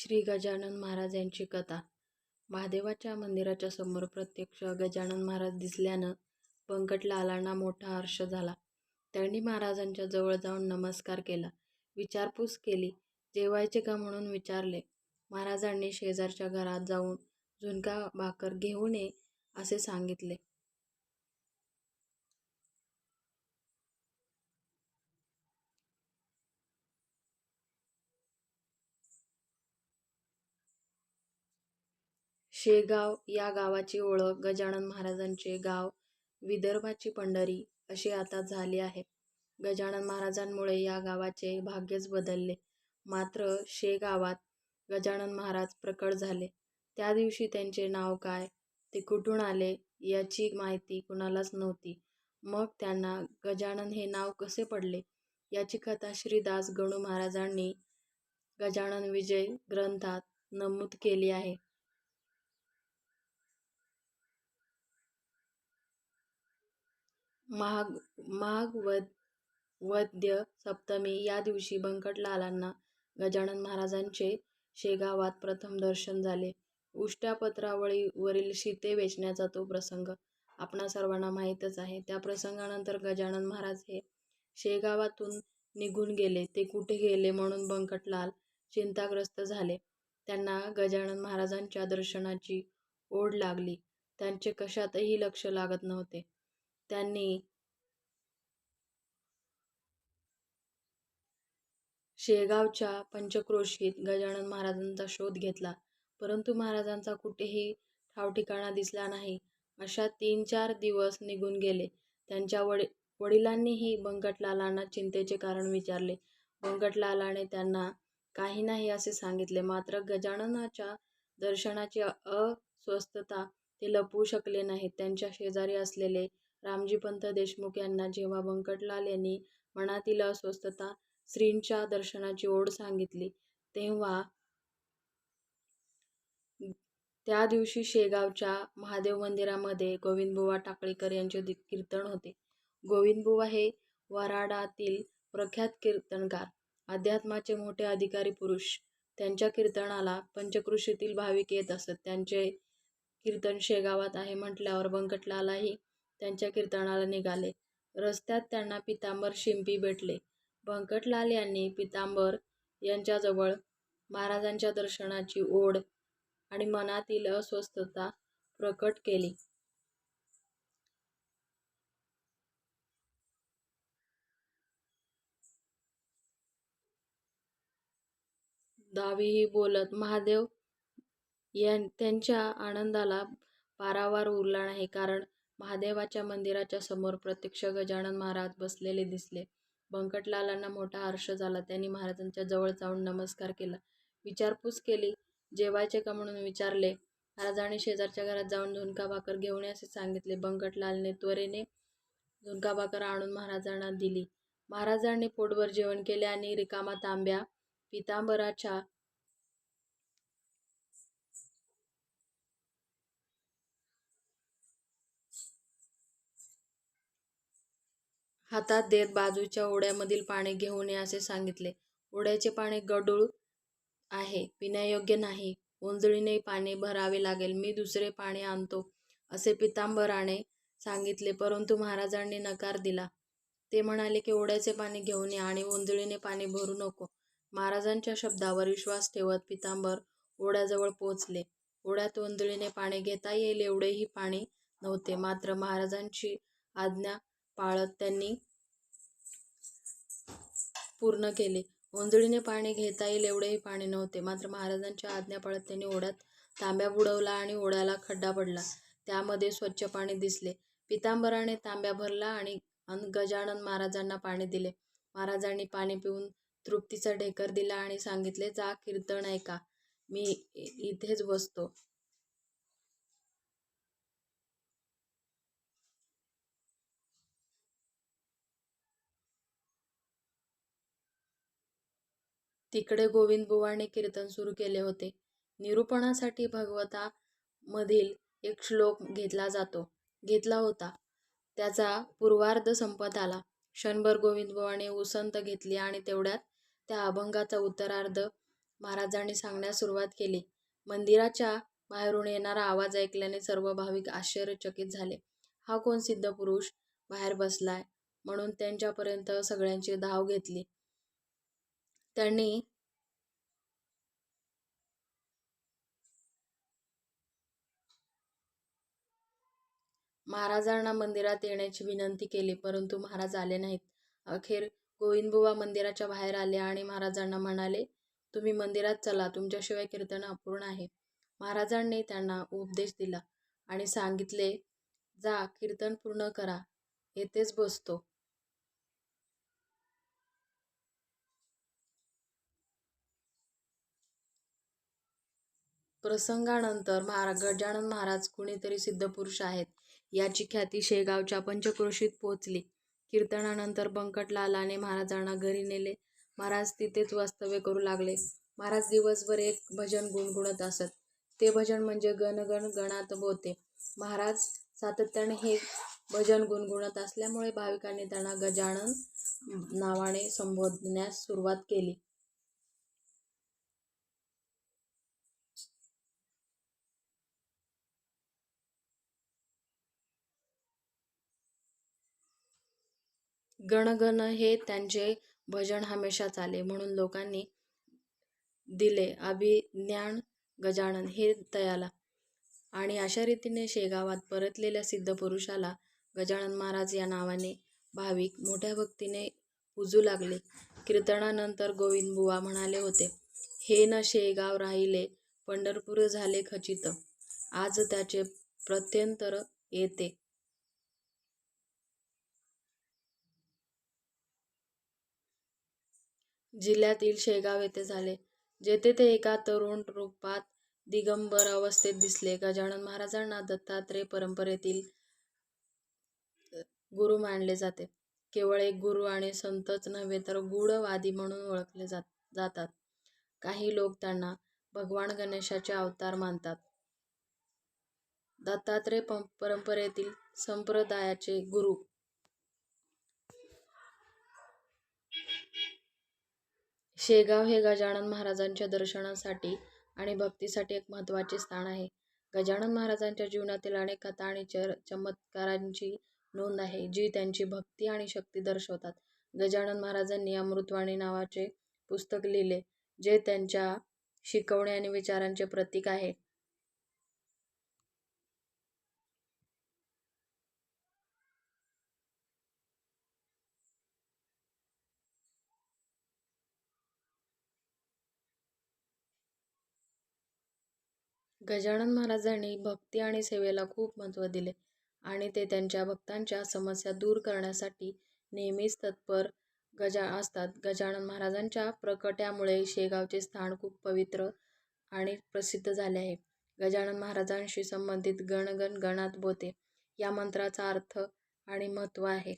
श्री गजानन महाराज यांची कथा महादेवाच्या मंदिराच्या समोर प्रत्यक्ष गजानन महाराज दिसल्यानं पंकटलालांना मोठा हर्ष झाला. त्यांनी महाराजांच्या जवळ जाऊन नमस्कार केला. विचारपूस केली. जेवायचे का म्हणून विचारले. महाराजांनी शेजारच्या घरात जाऊन झुणका भाकर घेऊन ये असे सांगितले. शेगाव या गावाची ओळख गजानन महाराजांचे गाव विदर्भाची पंढरी अशी आता झाली आहे. गजानन महाराजांमुळे या गावाचे भाग्यच बदलले. मात्र शेगावात गजानन महाराज प्रकट झाले. त्या दिवशी त्यांचे नाव काय, ते कुठून आले याची माहिती कुणालाच नव्हती. मग त्यांना गजानन हे नाव कसे पडले याची कथा श्रीदास गणू महाराजांनी गजानन विजय ग्रंथात नमूद केली आहे. माघ माघ वद्य सप्तमी या दिवशी बंकटलालांना गजानन महाराजांचे शेगावात प्रथम दर्शन झाले. उष्ट्यापत्रावळीवरील शिते वेचण्याचा तो प्रसंग आपणा सर्वांना माहीतच आहे. त्या प्रसंगानंतर गजानन महाराज हे शेगावातून निघून गेले. ते कुठे गेले म्हणून बंकटलाल चिंताग्रस्त झाले. त्यांना गजानन महाराजांच्या दर्शनाची ओढ लागली. त्यांचे कशातही लक्ष लागत नव्हते. त्यांनी शेगावच्या पंचक्रोशीत गजानन महाराजांचा शोध घेतला, परंतु महाराजांचा कुठेही ठावठिकाणा दिसला नाही. अशा तीन चार दिवस निघून गेले. त्यांच्या वडिलांनीही बंकटलालांना चिंतेचे कारण विचारले. बंकटलालाने त्यांना काही नाही असे सांगितले. मात्र गजाननाच्या दर्शनाची अस्वस्थता ते लपवू शकले नाहीत. त्यांच्या शेजारी असलेले रामजीपंत देशमुख यांना जेव्हा बंकटलाल यांनी मनातील अस्वस्थता, श्रींच्या दर्शनाची ओढ सांगितली, तेव्हा त्या दिवशी शेगावच्या महादेव मंदिरामध्ये गोविंदबुवा टाकळीकर यांचे कीर्तन होते. गोविंदबुवा हे वऱ्हाडातील प्रख्यात कीर्तनकार, अध्यात्माचे मोठे अधिकारी पुरुष. त्यांच्या कीर्तनाला पंचकृषीतील भाविक येत असत. त्यांचे कीर्तन शेगावात आहे म्हटल्यावर बंकटलालही त्यांच्या कीर्तनाला निघाले. रस्त्यात त्यांना पितांबर शिंपी भेटले. व्यंकटलाल यांनी पितांबर यांच्याजवळ महाराजांच्या दर्शनाची ओढ आणि मनातील अस्वस्थता प्रकट केली. दावीही बोलत महादेव त्यांच्या आनंदाला पारावार उरला नाही. कारण महादेवाच्या मंदिराच्या समोर प्रत्यक्ष गजानन महाराज बसलेले दिसले. बंकटलालांना मोठा हर्ष झाला. त्यांनी महाराजांच्या जवळ जाऊन नमस्कार केला. विचारपूस केली. जेवायचे का म्हणून विचारले. महाराजांनी शेजारच्या घरात जाऊन झुणका भाकर घेऊन असे सांगितले. बंकटलालने त्वरेने झुणका भाकर आणून महाराजांना दिली. महाराजांनी पोटभर जेवण केले आणि रिकामा तांब्या पितांबराच्या हातात देत बाजूच्या ओढ्यामधील पाणी घेऊन ये असे सांगितले. ओढ्याचे पाणी गढूळ आहे, पिण्यायोग्य नाही. ओंजळीने पाणी भरावे लागेल. मी दुसरे पाणी आणतो असे पितांबराने सांगितले. परंतु महाराजांनी नकार दिला. ते म्हणाले की ओढ्याचे पाणी घेऊन ये आणि ओंजळीने पाणी भरू नको. महाराजांच्या शब्दावर विश्वास ठेवत पितांबर ओढ्याजवळ पोचले. ओढ्यात उंजळीने पाणी घेता येईल एवढेही पाणी नव्हते. मात्र महाराजांची आज्ञा पाळत त्यांनी पूर्ण केले. ओंजळीने पाणी घेता येईल एवढेही पाणी नव्हते. मात्र महाराजांच्या आज्ञा पाळत त्यांनी ओढ्यात तांब्या बुडवला आणि ओढ्याला खड्डा पडला. त्यामध्ये स्वच्छ पाणी दिसले. पितांबराने तांब्या भरला आणि गजानन महाराजांना पाणी दिले. महाराजांनी पाणी पिऊन तृप्तीचा ढेकर दिला आणि सांगितले, जा कीर्तन ऐका, मी इथेच बसतो. तिकडे गोविंदबुवांनी कीर्तन सुरू केले होते. निरूपणासाठी भगवता मधील एक श्लोक घेतला जातो घेतला होता. त्याचा पूर्वार्ध संपत आला. क्षणभर गोविंदबुवांनी उसंत घेतली आणि तेवढ्यात त्या अभंगाचा उत्तरार्ध महाराजांनी सांगण्यास सुरुवात केली. मंदिराच्या बाहेरून येणारा आवाज ऐकल्याने सर्व भाविक आश्चर्यचकित झाले. हा कोण सिद्धपुरुष बाहेर बसलाय म्हणून त्यांच्यापर्यंत सगळ्यांची धाव घेतली. त्यांनी महाराजांना मंदिरात येण्याची विनंती केली परंतु महाराज आले नाहीत. अखेर गोविंदबुवा मंदिराच्या बाहेर आले आणि महाराजांना म्हणाले, तुम्ही मंदिरात चला, तुमच्याशिवाय कीर्तन अपूर्ण आहे. महाराजांनी त्यांना उपदेश दिला आणि सांगितले, जा कीर्तन पूर्ण करा, येथेच बसतो. प्रसंगानंतर गजानन महाराज कुणीतरी सिद्धपुरुष आहेत याची ख्याती शेगावच्या पंचक्रोशीत पोचली. कीर्तनानंतर बंकटलालाने महाराजांना घरी नेले. महाराज तिथेच वास्तव्य करू लागले. महाराज दिवसभर एक भजन गुणगुणत असत. ते भजन म्हणजे गणगण गणात बोते. महाराज सातत्याने हे भजन गुणगुणत असल्यामुळे भाविकांनी त्यांना गजानन नावाने संबोधण्यास सुरुवात केली. गणगण हे त्यांचे भजन हमेशा चाले म्हणून लोकांनी दिले अभिज्ञान गजानन हे तयाला. आणि अशा रीतीने शेगावात परतलेल्या सिद्धपुरुषाला गजानन महाराज या नावाने भाविक मोठ्या भक्तीने पूजू लागले. कीर्तनानंतर गोविंदबुवा म्हणाले होते, हे न शेगाव राहिले पंढरपूर झाले खचित, आज त्याचे प्रत्यंतर येते. जिल्ह्यातील शेगाव येथे झाले. जेथे ते एका तरुण रूपात दिगंबर अवस्थेत दिसले. गजानन महाराजांना दत्तात्रेय परंपरेतील गुरु मानले जाते. केवळ एक गुरु आणि संतच नव्हे तर गूढवादी म्हणून ओळखले जातात. काही लोक त्यांना भगवान गणेशाचे अवतार मानतात. दत्तात्रेय परंपरेतील संप्रदायाचे गुरु शेगाव हे गजानन महाराजांच्या दर्शनासाठी आणि भक्तीसाठी एक महत्त्वाचे स्थान आहे. गजानन महाराजांच्या जीवनातील अनेक कथा आणि चर चमत्कारांची नोंद आहे, जी त्यांची भक्ती आणि शक्ती दर्शवतात. गजानन महाराजांनी अमृतवाणी नावाचे पुस्तक लिहिले, जे त्यांच्या शिकवणे आणि विचारांचे प्रतीक आहे. गजानन महाराजांनी भक्ती आणि सेवेला खूप महत्त्व दिले आणि ते त्यांच्या भक्तांच्या समस्या दूर करण्यासाठी नेहमीच तत्पर असतात. गजानन महाराजांच्या प्रकट्यामुळे शेगावचे स्थान खूप पवित्र आणि प्रसिद्ध झाले आहे. गजानन महाराजांशी संबंधित गण गण गणात बोते या मंत्राचा अर्थ आणि महत्त्व आहे.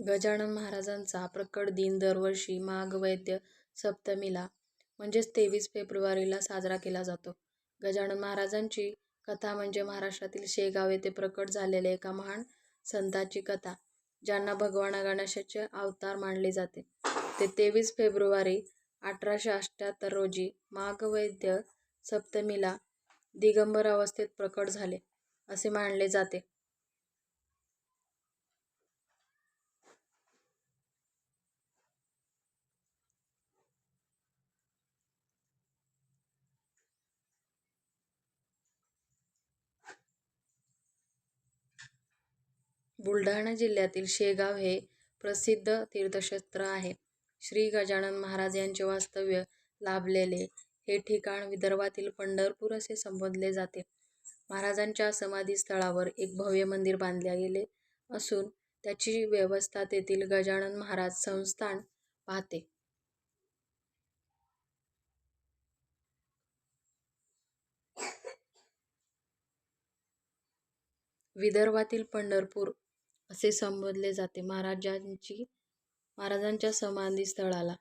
गजानन महाराजांचा प्रकट दिन दरवर्षी माघवैद्य सप्तमीला म्हणजेच तेवीस फेब्रुवारीला साजरा केला जातो. गजानन महाराजांची कथा म्हणजे महाराष्ट्रातील शेगाव येथे प्रकट झालेल्या एका महान संताची कथा, ज्यांना भगवान गणेशाचे अवतार मानले जाते. ते तेवीस फेब्रुवारी अठराशे अठ्ठ्याहत्तर रोजी माघवैद्य सप्तमीला दिगंबर अवस्थेत प्रकट झाले, असे मानले जाते. बुलढाणा जिल्ह्यातील शेगाव हे प्रसिद्ध तीर्थक्षेत्र आहे. श्री गजानन महाराज यांचे वास्तव्य लाभलेले हे ठिकाण विदर्भातील पंढरपूर असे संबोधले जाते. महाराजांच्या समाधीस्थळावर एक भव्य मंदिर बांधले गेले असून त्याची व्यवस्था तेथील गजानन महाराज संस्थान पाहते. विदर्भातील पंढरपूर असे संबोधले जाते. महाराजांची महाराजांच्या समाधी स्थळाला